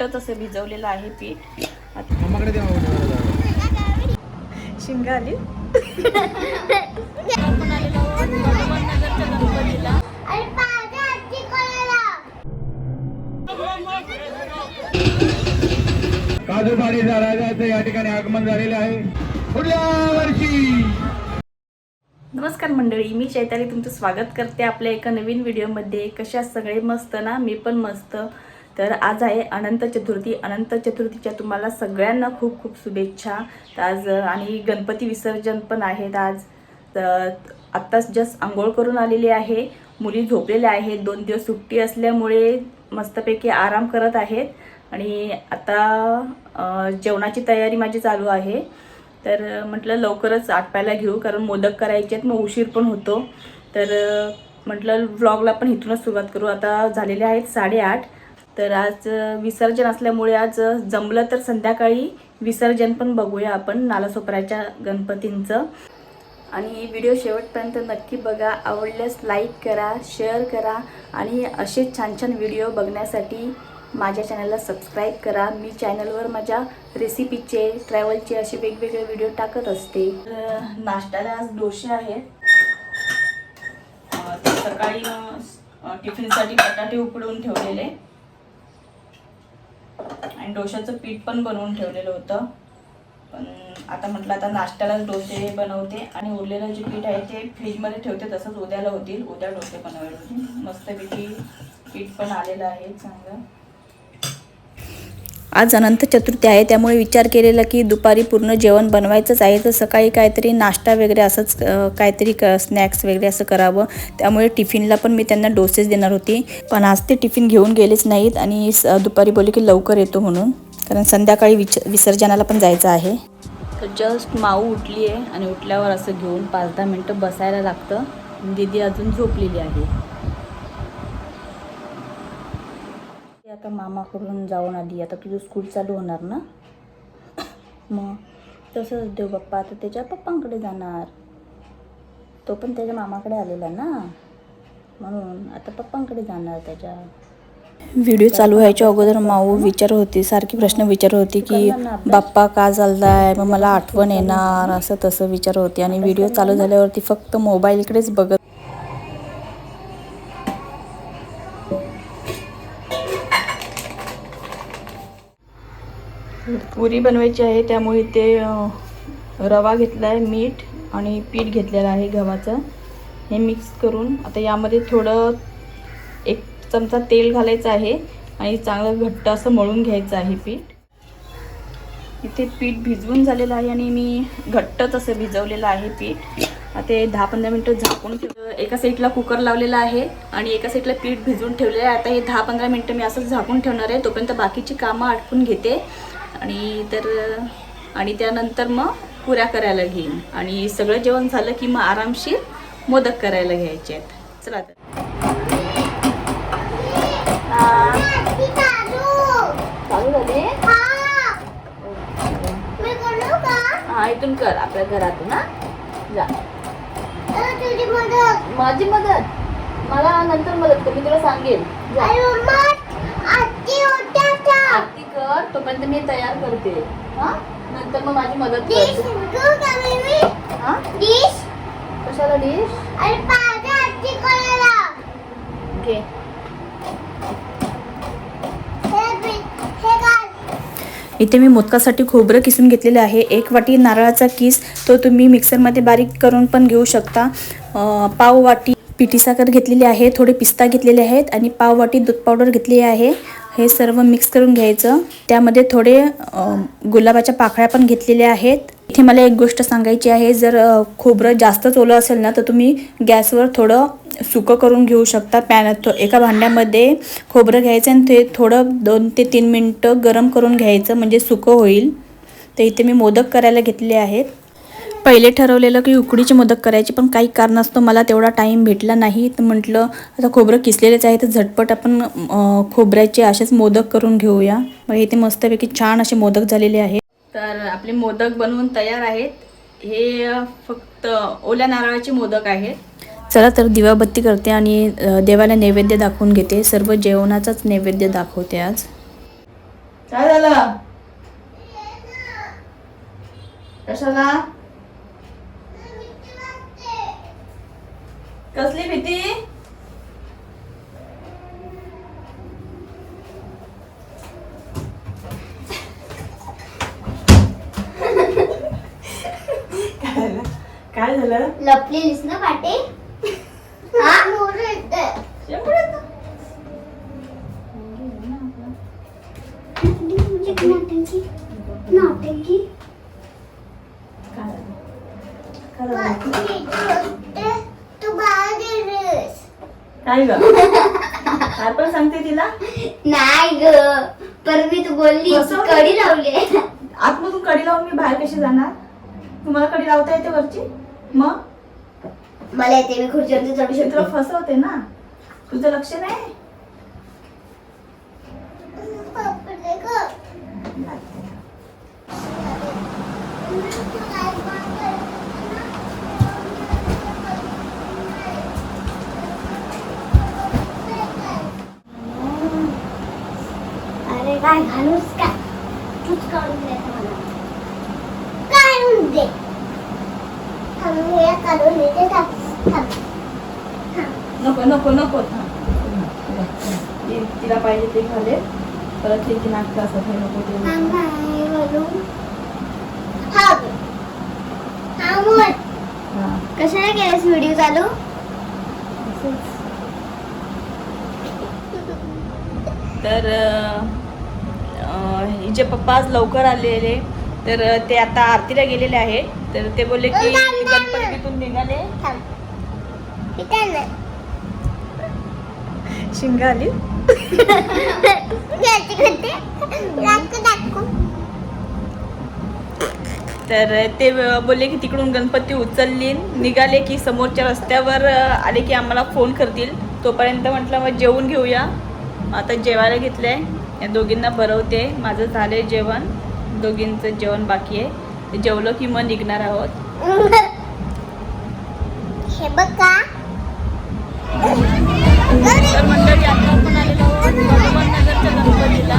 घट्टच असं भिजवलेलं आहे पीठ. शिंगा आली काजूबारीचा राजाचं या ठिकाणी आगमन झालेलं आहे. पुढल्या वर्षी! नमस्कार मंडळी मी चैताली तुमचं स्वागत करते आपल्या एका नवीन व्हिडिओमध्ये. कशा सगळे मस्त ना? मी पण मस्त. तर आज आहे अनंत चतुर्थी. अनंत चतुर्थीच्या तुम्हाला सगळ्यांना खूप खूप शुभेच्छा. तर आज आणि गणपती विसर्जन पण आहेत आज. तर आत्ताच जस्ट आंघोळ करून आलेली आहे. मुली झोपलेल्या आहेत. दोन दिवस सुट्टी असल्यामुळे मस्तपैकी आराम करत आहेत. आणि आता जेवणाची तयारी माझी चालू आहे. तर म्हटलं लवकरच आटपायला घेऊ कारण मोदक करायचे आहेत. मग उशीर पण होतो. तर म्हटलं व्लॉगला पण इथूनच सुरुवात करू. आता झालेले आहेत साडेआठ. तर आज विसर्जन असल्यामुळे आज जमलं तर संध्याकाळी विसर्जन पण बघूया आपण नालासोपऱ्याच्या गणपतींचं. आणि व्हिडिओ शेवटपर्यंत नक्की बघा. आवडल्यास लाईक करा शेअर करा आणि असे छान छान व्हिडिओ बघण्यासाठी माझ्या चॅनलला सबस्क्राईब करा. मी चॅनलवर माझ्या रेसिपीचे ट्रॅव्हलचे असे वेगवेगळे व्हिडिओ टाकत असते. तर नाश्त्याला आज डोसे आहेत. सकाळी टिफिनसाठी बटाटे उकडून ठेवलेले. आणि डोशाचं पीठ पण बनवून ठेवलेलं होतं. पण आता म्हटलं आता नाश्त्यालाच डोसे बनवते आणि उरलेलं जे पीठ आहे ते फ्रीजमध्ये ठेवते तसंच उद्याला होतील. उद्या डोसे बनवायला होतील मस्तपैकी पीठ पण आलेलं आहे चांगलं. आज अनंत चतुर्थी आहे. त्यामुळे विचार केलेला की दुपारी पूर्ण जेवण बनवायचंच आहे. तर सकाळी काहीतरी नाश्ता वगैरे असंच काहीतरी क स्नॅक्स वगैरे असं करावं. त्यामुळे टिफिनला पण मी त्यांना डोसेस देणार होती. पण आज ते टिफिन घेऊन गेलेच नाहीत आणि स- दुपारी बोलले की लवकर येतो म्हणून. कारण संध्याकाळी विच विसर्जनाला पण जायचं आहे. तर जस्ट माऊ उठली आहे आणि उठल्यावर असं घेऊन पाच दहा मिनटं बसायला लागतं. दीदी अजून झोपलेली आहे. आता मामाकडून जाऊन आधी आता तुझं स्कूल चालू होणार ना? मग तसंच देव बाप्पा आता त्याच्या पप्पांकडे जाणार. तो पण त्याच्या मामाकडे आलेला ना? म्हणून आता पप्पांकडे जाणार त्याच्या. व्हिडिओ चालू व्हायच्या अगोदर माऊ विचारत होती सारखी प्रश्न विचारत होती की बाप्पा का चाललाय? मग मला आठवण येणार असं तसं विचारत होती. आणि व्हिडिओ चालू झाल्यावरती फक्त मोबाईलकडेच बघत पुरी बनवायची आहे त्यामुळे ते रवा घेतला आहे मीठ आणि पीठ घेतलेलं आहे गव्हाचं. हे मिक्स करून आता यामध्ये थोडं एक चमचा तेल घालायचं आहे आणि चांगलं घट्ट असं मळून घ्यायचं आहे पीठ. इथे पीठ भिजवून झालेलं आहे आणि मी घट्टच असं भिजवलेलं आहे पीठ. आता हे दहा पंधरा मिनटं झाकून ठेव एका साईडला कुकर लावलेला आहे आणि एका साईडला पीठ भिजवून ठेवलेलं आहे. आता हे दहा पंधरा मिनटं मी असंच झाकून ठेवणार आहे. तोपर्यंत बाकीची कामं आटपून घेते. आणि तर आणि त्यानंतर मग पुऱ्या करायला घेईन. आणि सगळं जेवण झालं की मग आरामशीर मोदक करायला घ्यायचे आहेत. चला तर. हा इथून कर आपल्या घरातून हा. जा. माझी मदत? मला नंतर मदत कर मी तुला सांगेल कर तोपर्यंत मी तयार करते. हा? नंतर मग माझी मदत कर हा? कशाला डिश ओके. इथे मी मोदकासाठी खोबरं किसून घेतलेलं आहे. एक वाटी नारळाचा किस तो तुम्ही मिक्सरमध्ये बारीक करून पण घेऊ शकता. पाव वाटी पिठी साखर घेतलेली आहे थोडे पिस्ता घेतलेले आहेत आणि पाव वाटी दूध पावडर घेतली आहे. हे सर्व मिक्स करून घ्यायचं. त्यामध्ये थोडे गुलाबाच्या पाकळ्या पण घेतलेल्या आहेत. इथे मला एक गोष्ट सांगायची आहे जर खोबरं जास्तच ओलं असेल ना तर तुम्ही गॅसवर थोडं सुकं करून घेऊ शकता. पॅन एका भांड्यामध्ये खोबरं घ्यायचं आणि ते थोडं दोन ते तीन मिनटं गरम करून घ्यायचं म्हणजे सुकं होईल. तर इथे मी मोदक करायला घेतले आहेत. पहिले ठरवलेलं की उकडीचे मोदक करायचे पण काही कारणास्तव मला तेवढा टाईम भेटला नाही. तर म्हटलं आता खोबरं किसलेलेच आहे तर झटपट आपण खोबऱ्याचे असेच मोदक करून घेऊया. मग इथे मस्तपैकी छान असे मोदक झालेले आहेत. तर आपले मोदक बनवून तयार आहेत. हे फक्त ओल्या नारळाचे मोदक आहेत. चला तर दिवाबत्ती करते आणि देवाला नैवेद्य दाखवून घेते. सर्व जेवणाचाच नैवेद्य दाखवते आज. काय झालं? कशाला? कसली भीती? काय झालं? काय झालं? लपलेलीस ना पाटे हा शेंबूड येतं. नौटंकी नौटंकी काय झालं? काय झालं? तू बाहेर काय ग काय पण सांगते तिला नाही ग पर मी तू बोलली कसं? कडी लावली. आतमधून कडी लावून मी बाहेर कशी जाणार? तुम्हाला कडी लावता येते वरची? मग? मला येते मी खुर्चीवरती चढू मी तुला शकतो फसवते ना. तुझं लक्ष नाही? काय घालूस का तूच काढून दे मला काढून दे काढून देते. नको नको नको तिला पाहिजे ते घाले परत हे की नाटकं असत हे नको ते कशाला केलंस व्हिडिओ चालू. तर हिचे पप्पा आज लवकर आलेले. तर ते आता आरतीला गेलेले आहे. तर ते बोलले की गणपतीतून निघाले. शिंगा आली. तर ते बोलले की तिकडून गणपती उचलली निघाले की समोरच्या रस्त्यावर आले की आम्हाला फोन करतील. तोपर्यंत म्हटलं मग जेवून घेऊया. आता जेवायला घेतलंय. या दोघींना भरवते माझं झालंय जेवण. दोघींचं जेवण बाकी आहे. जेवलं की मग निघणार आहोत. हे बघ तर मंडळी आता आपण आलेलो आहोत भगवान नगरच्या गणपतीला.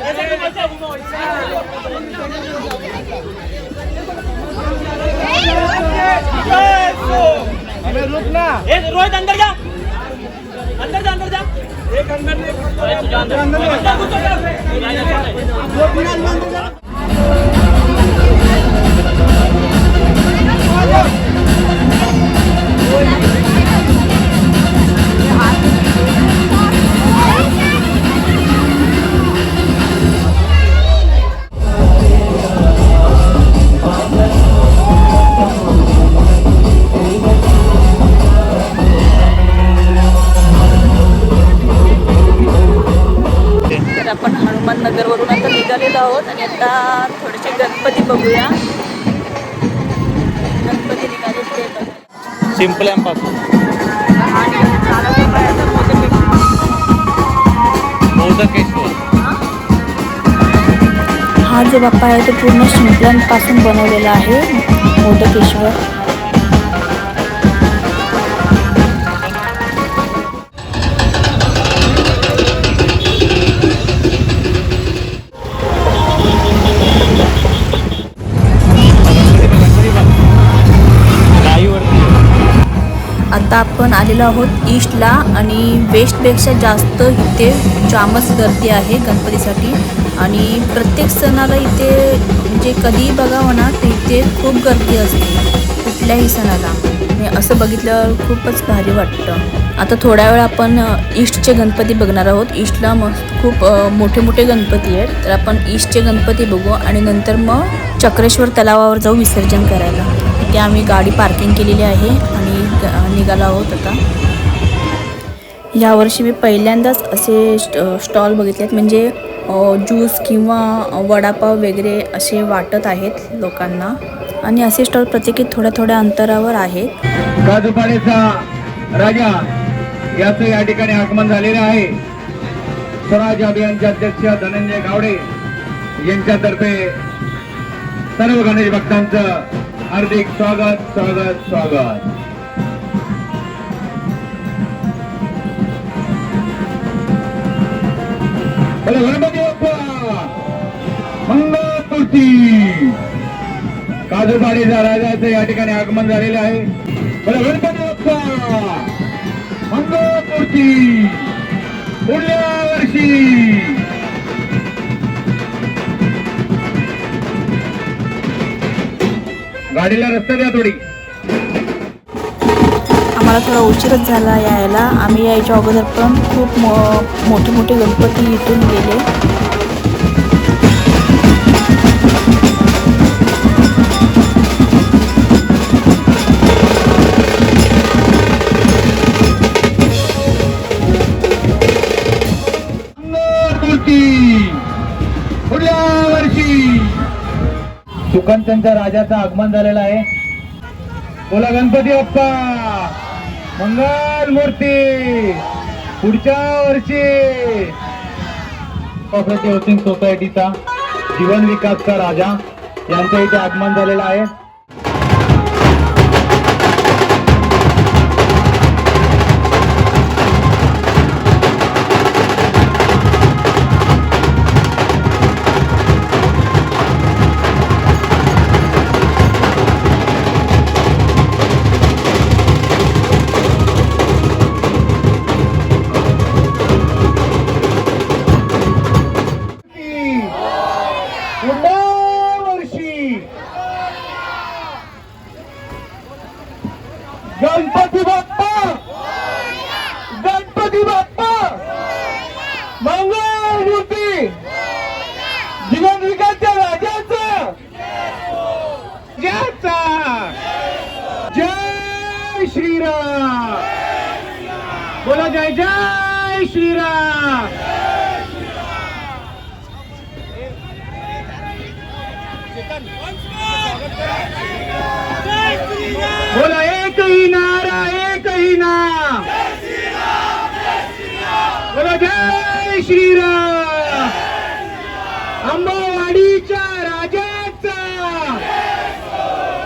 एक और एक लास्ट है अबे रुक ना. ए रोहित अंदर जा अंदर जा अंदर जा एक अंदर ने एक अंदर अंदर घुसो जा तर बघूया. गणपती निघाले ते बघा. शिंपल्यांपासून हा जो बाप्पा आहे तो पूर्ण शिंपल्यांपासून बनवलेला आहे मोदकेश्वर. आपण आलेलो आहोत ईस्टला आणि वेस्टपेक्षा जास्त इथे जामच गर्दी आहे गणपतीसाठी. आणि प्रत्येक सणाला इथे म्हणजे कधीही बघावं ना तर इथे खूप गर्दी असते कुठल्याही सणाला. असं बघितल्यावर खूपच भारी वाटतं. आता थोड्या वेळ आपण ईस्टचे गणपती बघणार आहोत. ईस्टला मस्त खूप मोठे मोठे गणपती आहेत. तर आपण ईस्टचे गणपती बघू आणि नंतर मग चक्रेश्वर तलावावर जाऊ विसर्जन करायला. इथे आम्ही गाडी पार्किंग केलेली आहे. निघाला निघालो आहोत आता. यावर्षी मी पहिल्यांदाच असे स्ट स्टॉल बघितले आहेत. म्हणजे ज्यूस किंवा वडापाव वगैरे असे वाटत आहेत लोकांना. आणि असे स्टॉल प्रत्येकी थोड्या थोड्या अंतरावर आहेत. काजूपाडीचा राजा? याचं या ठिकाणी आगमन झालेलं आहे. स्वराज अभियानचे अध्यक्ष धनंजय गावडे यांच्यातर्फे सर्व गणेश भक्तांचं हार्दिक स्वागत स्वागत स्वागत. बोला मंगळमूर्ती. काजूपाडीचा राजाचं या ठिकाणी आगमन झालेलं आहे. बरं गणपती मंगळमूर्ती. पुढल्या वर्षी. गाडीला रस्ता द्या थोडी. आम्हाला थोडा उशीरच झाला यायला. आम्ही यायच्या अगोदर पण खूप मो मोठे मोठे गणपती इथून गेले. मंगळमूर्ती सुकांतांच्या राजाचं आगमन झालेलं आहे. बोला गणपती बाप्पा. मंगल मूर्ती पुढच्या वर्षी. कॉपरेटिव्ह सोसायटीचा जीवन विकासचा राजा. यांचं इथे आगमन झालेलं आहे. गणपती बाप्पा! गणपती बाप्पा! मंगळमूर्ती जीवन विकासच्या राजाचा ज्याचा! जय श्रीराम! बोला जय जय श्रीराम! बोला एकही नारा एकही ना बोला जय श्रीराम. अंबावाडीच्या राजाचा.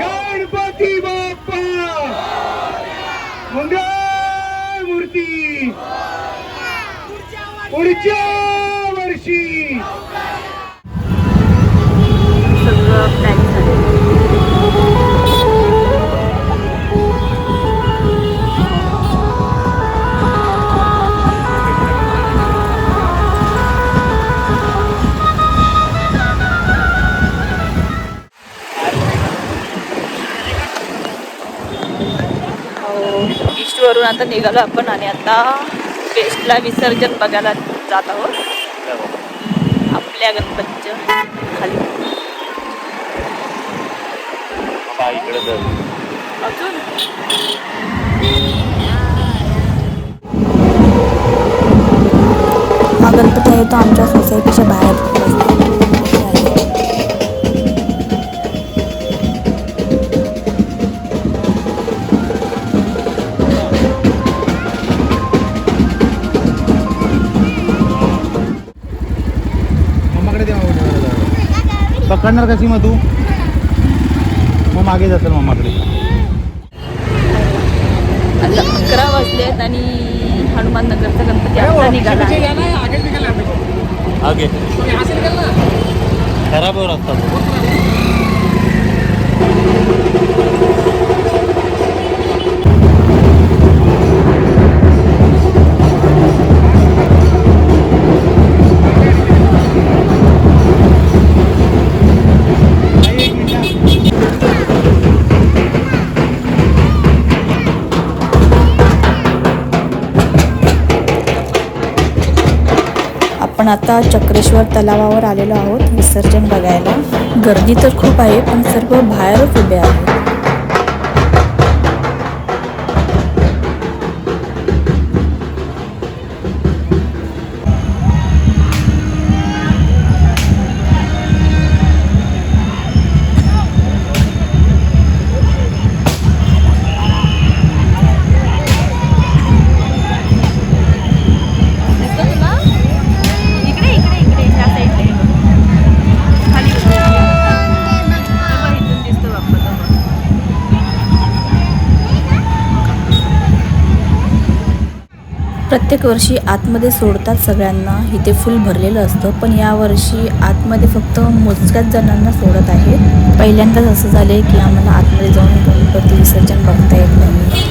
गणपती बाप्पा. मंगळ मूर्ती पुढच्या वर्षी. ईस्टवरून आता निघालो आपण आणि आता वेस्टला विसर्जन बघायला जात आहोत. आपल्या गणपतीच्या खाली. अजून? हा गणपती आहे तो आमच्या सोसायटीच्या बाहेर. पकडणार कशी मग तू? मग मागे जातील मम्माकडे आता अकरा वाजलेत आणि हनुमान नगरचा गणपती आता निघाला. आगे. खराब हो रस्ता आता चक्रेश्वर तलावावर आलेलो आहोत. विसर्जन बघायला. गर्दी तर खूप आहे पण सर्व बाहेरच उभे आहेत. प्रत्येक वर्षी आतमध्ये सोडतात सगळ्यांना. इथे फुल भरलेलं असतं पण यावर्षी आतमध्ये फक्त मोजक्याच जणांना सोडत आहेत. पहिल्यांदाच असं झालं आहे की आम्हाला आतमध्ये जाऊन गणपती विसर्जन बघता येत नाही.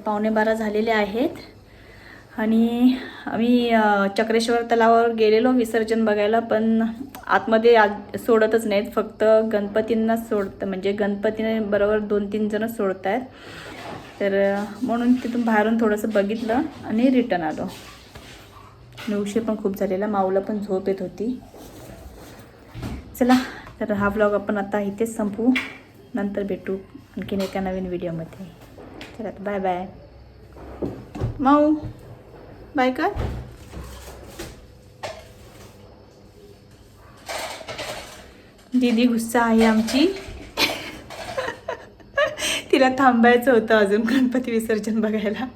पावणे बारा झालेले आहेत. आणि आम्ही चक्रेश्वर तलावावर गेलेलो विसर्जन बघायला पण आतमध्ये आज सोडतच नाहीत. फक्त गणपतींना सोडतं म्हणजे गणपतीने बरोबर दोन तीन जण सोडत आहेत तर म्हणून तिथून बाहेरून थोडंसं बघितलं आणि रिटर्न आलो. आणि उशीर पण खूप झालेला माऊला पण झोप येत होती. चला तर हा ब्लॉग आपण आता इथेच संपवू. नंतर भेटू आणखीन एका नवीन व्हिडिओमध्ये चला बाय बाय माऊ बाय कर दीदी गुस्सा आहे आमची. तिला थांबायचं होतं अजून गणपती विसर्जन बघायला.